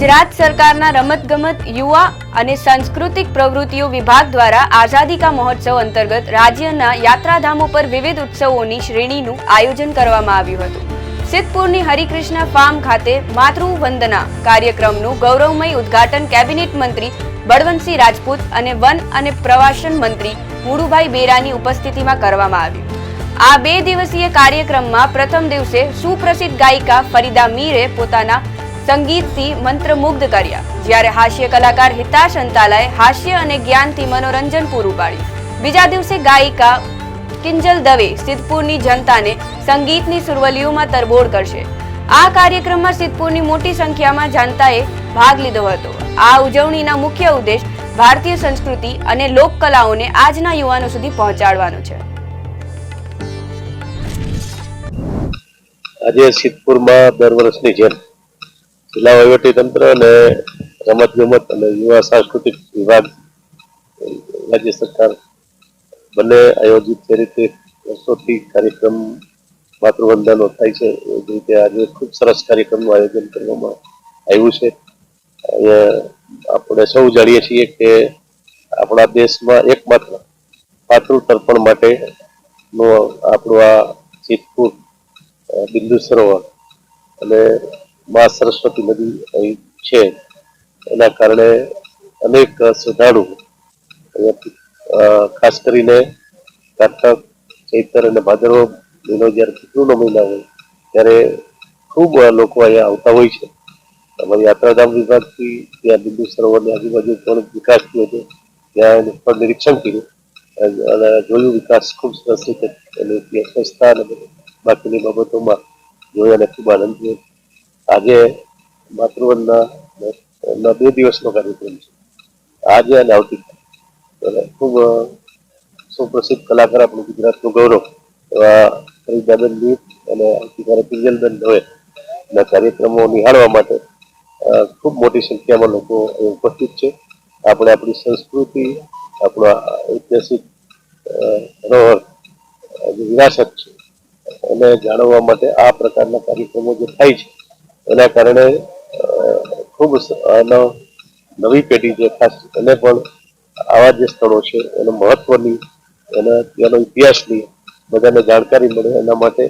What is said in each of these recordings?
ગુજરાત સરકારના રમતગમત, યુવા અને સાંસ્કૃતિક પ્રવૃત્તિઓ વિભાગ દ્વારા આઝાદી કા મહોત્સવ અંતર્ગત રાજ્યના યાત્રાધામો પર વિવિધ ઉત્સવોની શ્રેણીનું આયોજન કરવામાં આવ્યું હતું. સિદ્ધપુરની હરિકૃષ્ણ ફાર્મ ખાતે માતૃવંદના કાર્યક્રમનું ગૌરવમય ઉદ્ઘાટન કેબિનેટ મંત્રી બળવંતસિંહ રાજપૂત અને વન અને પ્રવાસન મંત્રી મુળુભાઈ બેરાની ઉપસ્થિતિમાં કરવામાં આવ્યું. આ બે દિવસીય કાર્યક્રમમાં પ્રથમ દિવસે સુપ્રસિદ્ધ ગાયિકા ફરીદા મીરે પોતાના સંગીતથી મંત્રમુગ્ધ કર્યા. જ્યારે હાસ્ય કલાકાર હિતા અંતાલાએ હાસ્ય અને જ્ઞાનથી મનોરંજન પૂરું પાડ્યું. બીજા દિવસે ગાયિકા કિંજલ દવે સિદ્ધપુરની જનતાને સંગીતની સુરવલીઓમાં તરબોળ કરશે. આ કાર્યક્રમમાં સિદ્ધપુરની મોટી સંખ્યામાં જનતાએ ભાગ લીધો હતો. આ ઉજવણીના મુખ્ય ઉદ્દેશ ભારતીય સંસ્કૃતિ અને લોક કલાઓને આજના યુવાનો સુધી પહોંચાડવાનો છે. આજે સિદ્ધપુરમાં દર વર્ષની જેમ જિલ્લા વહીવટી તંત્ર અને રમત ગમત અને યુવા સાંસ્કૃતિક વિભાગ, રાજ્ય સરકાર બંને આયોજિત જે રીતે વર્ષોથી કાર્યક્રમ માતૃવંદનો થાય છે. એ જ રીતે આજે ખૂબ સરસ કાર્યક્રમનું આયોજન કરવામાં આવ્યું છે. આપણે સૌ જાણીએ છીએ કે આપણા દેશમાં એકમાત્ર પાત્ર તર્પણ માટેનું આપણું આ સિદ્ધપુર બિંદુ સરોવર અને મા સરસ્વતી નદી અહીં છે. એના કારણે અનેક શ્રદ્ધાળુ ખાસ કરીને કારતક, ચૈતર અને ભાદરવો મહિનો જ્યારે પિતૃનો મહિના હોય, ત્યારે ખૂબ લોકો અહીંયા આવતા હોય છે. અમારી યાત્રાધામ વિભાગથી ત્યાં બિંદુ સરોવરની આજુબાજુ પણ વિકાસ થયો છે. ત્યાં એનું પણ નિરીક્ષણ કર્યું. અને જોયું વિકાસ ખૂબ સરસ રીતે એની સંસ્થા અને બાકીની બાબતોમાં જોઈ અને ખૂબ આનંદ થયો. આજે માતૃવંદના બે દિવસનો કાર્યક્રમ છે. આજે અને આવતીકાલે ખૂબ સુપ્રસિદ્ધ કલાકાર આપણું ગુજરાતનું ગૌરવ, એવા ફરીદાબેન મીર અને આવતીકાલે પિંજલબેન દવે ના કાર્યક્રમો નિહાળવા માટે ખૂબ મોટી સંખ્યામાં લોકો ઉપસ્થિત છે. આપણે આપણી સંસ્કૃતિ, આપણા ઐતિહાસિક ધરોહર વિરાસત છે, એને જાળવવા માટે આ પ્રકારના કાર્યક્રમો જે થાય છે એના કારણે ખૂબ આનો નવી પેઢી જે ખાસ એને પણ આવા જે સ્થળો છે, એનું મહત્વની એના ત્યાંનો ઇતિહાસની બધાને જાણકારી મળે એના માટે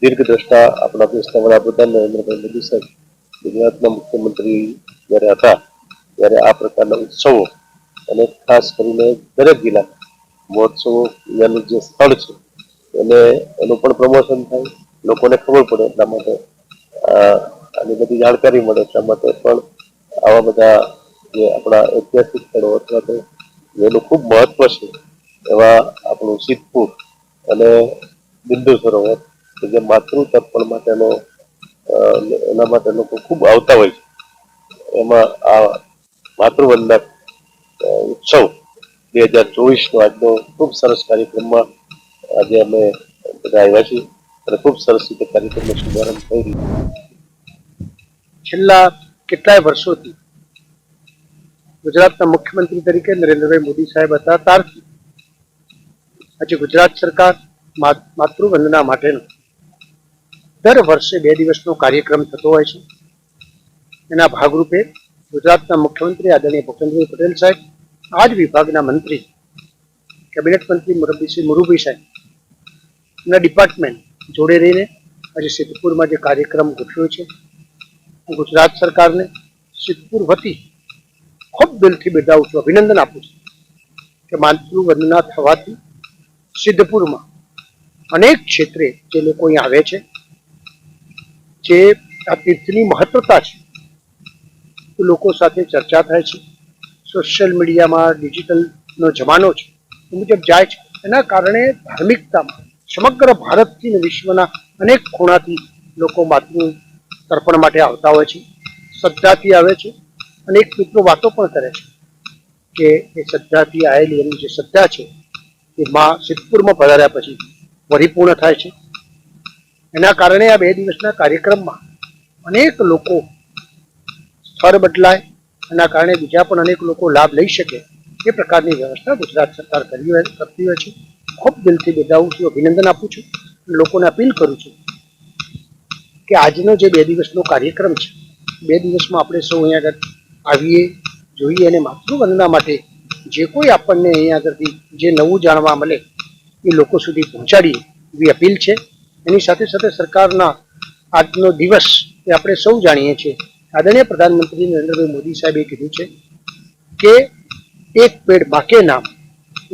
દીર્ઘદ્રષ્ટા આપણા દેશના વડાપ્રધાન નરેન્દ્રભાઈ મોદી સાહેબ ગુજરાતના મુખ્યમંત્રી જ્યારે હતા, ત્યારે આ પ્રકારના ઉત્સવો અને ખાસ કરીને દરેક જિલ્લા મહોત્સવો અહીંયાનું જે સ્થળ છે, એને એનું પણ પ્રમોશન થાય, લોકોને ખબર પડે એટલા માટે આની બધી જાણકારી મળે એટલા માટે પણ આવા બધા જે આપણા ઐતિહાસિક સ્થળો અથવા તો જેનું ખૂબ મહત્વ છે. એવા આપણું સિદ્ધપુર અને બિંદુ સરોવર કે જે માતૃ તર્પણ માટેનો એના માટે લોકો ખૂબ આવતા હોય છે. એમાં આ માતૃવંદક ઉત્સવ બે હજાર ચોવીસનો આજનો ખૂબ સરસ કાર્યક્રમમાં આજે અમે બધા આવ્યા છીએ. અને ખૂબ સરસ રીતે કાર્યક્રમનો શુભારંભ થઈ રહ્યો છે. છેલ્લા કેટલાય વર્ષોથી ગુજરાતના મુખ્યમંત્રી તરીકે નરેન્દ્રભાઈ મોદી સાહેબ હતા. ત્યારથી આજે ગુજરાત સરકાર માતૃવંદના માટેનો દર વર્ષે બે દિવસનો કાર્યક્રમ થતો હોય છે. એના ભાગરૂપે ગુજરાતના મુખ્યમંત્રી આદરણીય ભૂપેન્દ્રભાઈ પટેલ સાહેબ આ જ વિભાગના મંત્રી, કેબિનેટ મંત્રી મુરબીસિંહ સાહેબ એમના ડિપાર્ટમેન્ટ જોડે રહીને આજે સિદ્ધપુરમાં જે કાર્યક્રમ ગોઠવ્યો છે. ગુજરાત સરકારને સિદ્ધપુર વતી ખૂબ દિલથી બિરદાવું છું અભિનંદન આપું છું કે માતૃવંદના થવાથી સિદ્ધપુરમાં અનેક ક્ષેત્રે જે લોકો અહીં આવે છે, જે આ તીર્થની મહત્વતા છે, એ લોકો સાથે ચર્ચા થાય છે. સોશિયલ મીડિયામાં ડિજિટલનો જમાનો છે, એ મુજબ જાય છે. એના કારણે ધાર્મિકતામાં સમગ્ર ભારતથી વિશ્વના અનેક ખૂણાથી લોકો માતૃ તર્પણ માટે આવતા હોય છે, શ્રદ્ધાથી આવે છે અને એક મિત્રો વાતો પણ કરે છે કે એ શ્રદ્ધાથી આવેલી એની જે શ્રદ્ધા છે એ માં સિદ્ધપુરમાં પધાર્યા પછી પરિપૂર્ણ થાય છે. એના કારણે આ બે દિવસના કાર્યક્રમમાં અનેક લોકો સ્થળ બદલાય, એના કારણે બીજા પણ અનેક લોકો લાભ લઈ શકે એ પ્રકારની વ્યવસ્થા ગુજરાત સરકાર કરી કરતી હોય છે. ખૂબ દિલથી બધા હું અભિનંદન આપું છું લોકોને અપીલ કરું છું કે આજનો જે બે દિવસનો કાર્યક્રમ છે, બે દિવસમાં આપણે સૌ અહીંયા આગળ આવીએ, જોઈએ અને માતૃવંદના માટે જે કોઈ આપણને અહીંયા આગળથી જે નવું જાણવા મળે, એ લોકો સુધી પહોંચાડીએ એવી અપીલ છે. એની સાથે સાથે સરકારના આજનો દિવસ એ આપણે સૌ જાણીએ છીએ. આદરણીય પ્રધાનમંત્રી નરેન્દ્રભાઈ મોદી સાહેબે કીધું છે કે એક પેડ બાકે નામ,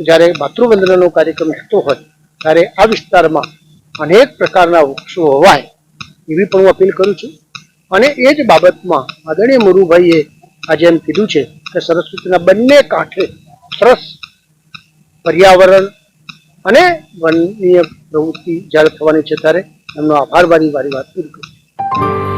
જ્યારે માતૃવંદનાનો કાર્યક્રમ થતો હોય, ત્યારે આ વિસ્તારમાં અનેક પ્રકારના વૃક્ષો વવાય એવી પણ હું અપીલ કરું છું. અને એ જ બાબતમાં આદરણીય મુરુભાઈએ આજે એમ કીધું છે કે સરસ્વતીના બંને કાંઠે સરસ પર્યાવરણ અને વનનીય પ્રવૃત્તિ જ્યારે થવાની છે ત્યારે એમનો આભાર વારી વારી વાત પૂરી કરું